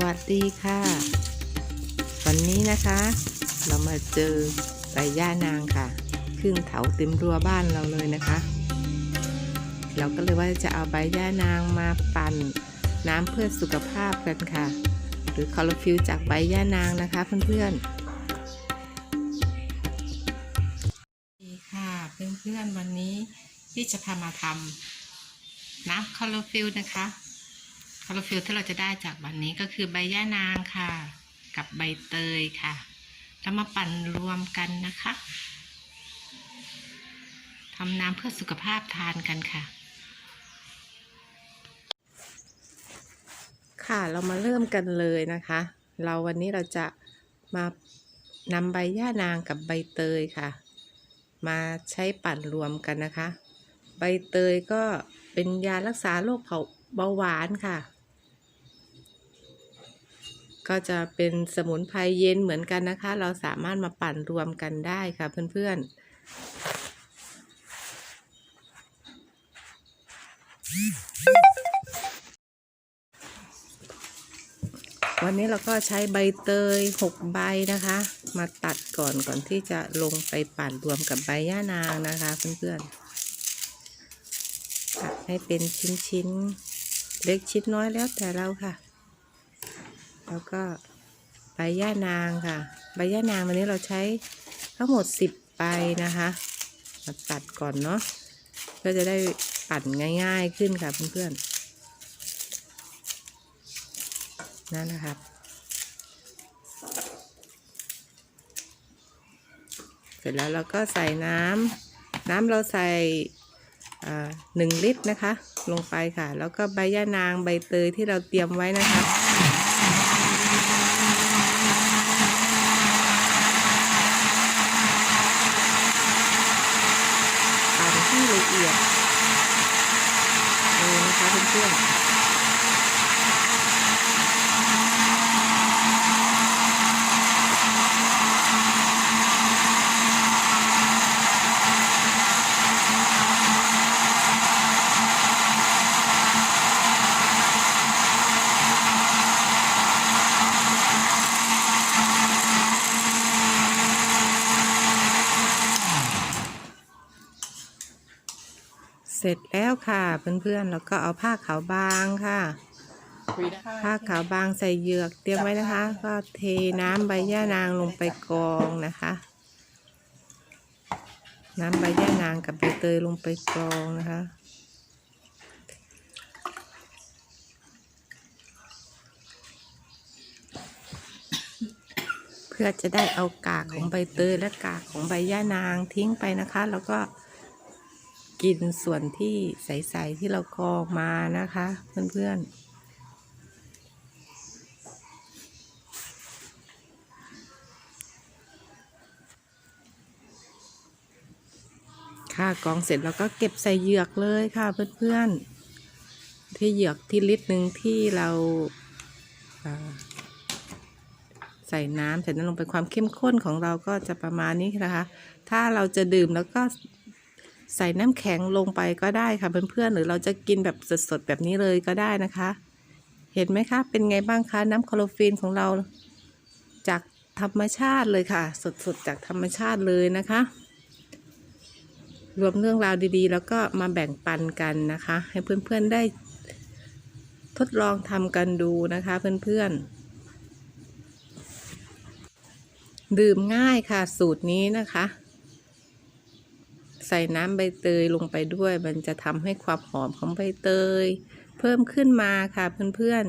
วัสดีค่ะ วันนี้นะคะ เรามาเจอใบย่านางค่ะขึ้นเถาเต็มรั้วบ้านเราเลยนะคะ เราก็เลยว่าจะเอาใบย่านางมาปั่นน้ำเพื่อสุขภาพกันค่ะ หรือคอลฟิลจากใบย่านางนะคะเพื่อนๆดีค่ะเพื่อนๆวันนี้ที่จะพามาทำน้ำคอลฟิลนะคะ คอลฟิลที่เราจะได้จากวันนี้ก็คือใบย่านางค่ะ กับใบเตยค่ะแล้วมาปั่นรวมกันนะคะทำน้ำเพื่อสุขภาพทานกันค่ะ ค่ะเรามาเริ่มกันเลยนะคะ เราวันนี้เราจะมานำใบย่านางกับใบเตยค่ะ มาใช้ปั่นรวมกันนะคะ ใบเตยก็เป็นยารักษาโรคเผาเบาหวานค่ะ ก็จะเป็นสมุนไพรเย็นเหมือนกันนะคะ เราสามารถมาปั่นรวมกันได้ค่ะเพื่อนๆ วันนี้เราก็ใช้ใบเตย6ใบนะคะ มาตัดก่อนก่อนที่จะลงไปปั่นรวมกับใบย่านางนะคะเพื่อนๆตัดให้เป็นชิ้นๆ เล็กชิ้นน้อยแล้วแต่เราค่ะ แล้วก็ใบย่านางค่ะ ใบย่านางวันนี้เราใช้ทั้งหมด 10ใบนะคะมาตัดก่อนเนาะเพื่อจะได้ปั่นง่ายๆขึ้นค่ะเพื่อนๆนั่นนะครับเสร็จแล้วเราก็ใส่น้ำน้ำเราใส่หนึ่งลิตรนะคะ ลงไปค่ะ แล้วก็ใบย่านางใบเตยที่เราเตรียมไว้นะคะ ปั่นให้ละเอียด เเพื่อนๆเสร็จแล้วค่ะเพื่อนๆแล้วก็เอาผ้าขาวบางค่ะ ผ้าขาวบางใส่เหยือกเตรียมไว้นะคะ ก็เทน้ำใบย่านางลงไปกรองนะคะ น้ำใบย่านางกับใบเตยลงไปกรองนะคะเพื่อจะได้เอากากของใบเตยและกากของใบย่านางทิ้งไปนะคะ แล้วก็ กินส่วนที่ใส ๆ ที่เรากรองมานะคะ เพื่อน ๆค่ะกรองเสร็จแล้วก็เก็บใส่เหยือกเลยค่ะเพื่อนๆ ที่เหยือกที่ลิตรหนึ่งที่เราอ่าใส่น้ำใส่น้ำลงไปความเข้มข้นของเราก็จะประมาณนี้นะคะ ถ้าเราจะดื่มแล้วก็ ใส่น้ำแข็งลงไปก็ได้ค่ะเพื่อนๆหรือเราจะกินแบบสดๆแบบนี้เลยก็ได้นะคะ เห็นไหมคะ เป็นไงบ้างคะน้ำคลอโรฟินของเราจากธรรมชาติเลยค่ะ สดๆจากธรรมชาติเลยนะคะ รวมเรื่องราวดีๆ แล้วก็มาแบ่งปันกันนะคะ ให้เพื่อนๆได้ทดลองทำกันดูนะคะเพื่อนๆ ดื่มง่ายค่ะสูตรนี้นะคะ ส่น้ำใบเตยลงไปด้วย มันจะทำให้ความหอมของใบเตย เพิ่มขึ้นมาค่ะเพื่อน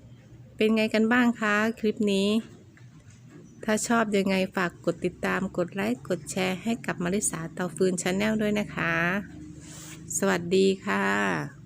ๆ เป็นไงกันบ้างคะคลิปนี้ ถ้าชอบยังไงฝากกดติดตามกดไลค์กดแชร์ให้กับมาริสาเตาฟืนชาแนลด้วยนะคะ สวัสดีค่ะ